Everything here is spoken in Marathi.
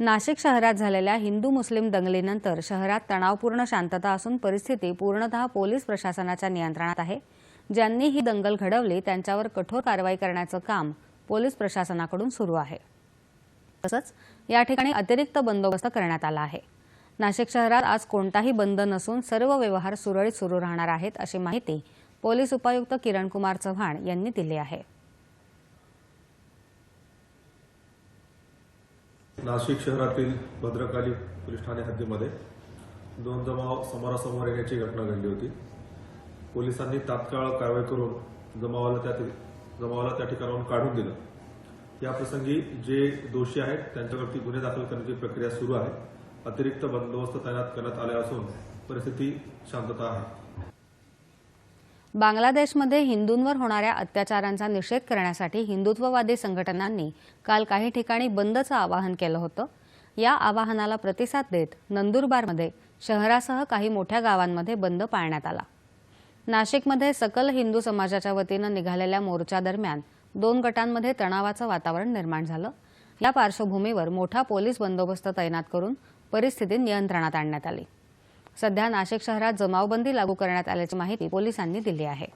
नाशिक शहरात झालेल्या हिंदू मुस्लिम दंगलीनंतर शहरात तणावपूर्ण शांतता असून परिस्थिती पूर्णतः पोलीस प्रशासनाच्या नियंत्रणात आहे. ज्यांनी ही दंगल घडवली त्यांच्यावर कठोर कारवाई करण्याचं काम पोलीस प्रशासनाकडून सुरू आहे. तसंच या ठिकाणी अतिरिक्त बंदोबस्त करण्यात आला आहे. नाशिक शहरात आज कोणताही बंद नसून सर्व व्यवहार सुरळीत सुरू राहणार आहेत अशी माहिती पोलीस उपायुक्त किरणकुमार चव्हाण यांनी दिली आहे. नाशिक शहरातील भद्रकाली पोलीस ठाणे हद्दीमध्ये दोन जमाव समोरासमोर येण्याची घटना घडली होती. पोलिसांनी तात्काळ कारवाई करून जमावाला त्या जमावाला त्या ठिकाणाहून काढून दिलं. या प्रसंगी जे दोषी आहेत त्यांच्यावरती गुन्हे दाखल करण्याची प्रक्रिया सुरू आहे. अतिरिक्त बंदोबस्त तैनात करण्यात आले असून परिस्थिती शांतता आहे. बांगलादेशमध्ये हिंदूंवर होणाऱ्या अत्याचारांचा निषेध करण्यासाठी हिंदुत्ववादी संघटनांनी काल काही ठिकाणी बंदचं आवाहन केलं होतं. या आवाहनाला प्रतिसाद देत नंदुरबारमध्ये शहरासह काही मोठ्या गावांमध्ये बंद पाळण्यात आला. नाशिकमध्ये सकल हिंदू समाजाच्या वतीनं निघालेल्या मोर्चादरम्यान दोन गटांमध्ये तणावाचं वातावरण निर्माण झालं. या पार्श्वभूमीवर मोठा पोलीस बंदोबस्त तैनात करून परिस्थिती नियंत्रणात आणण्यात आली. सध्या नाशिक शहरात जमावबंदी लागू करण्यात आल्याची माहिती पोलिसांनी दिली आहे.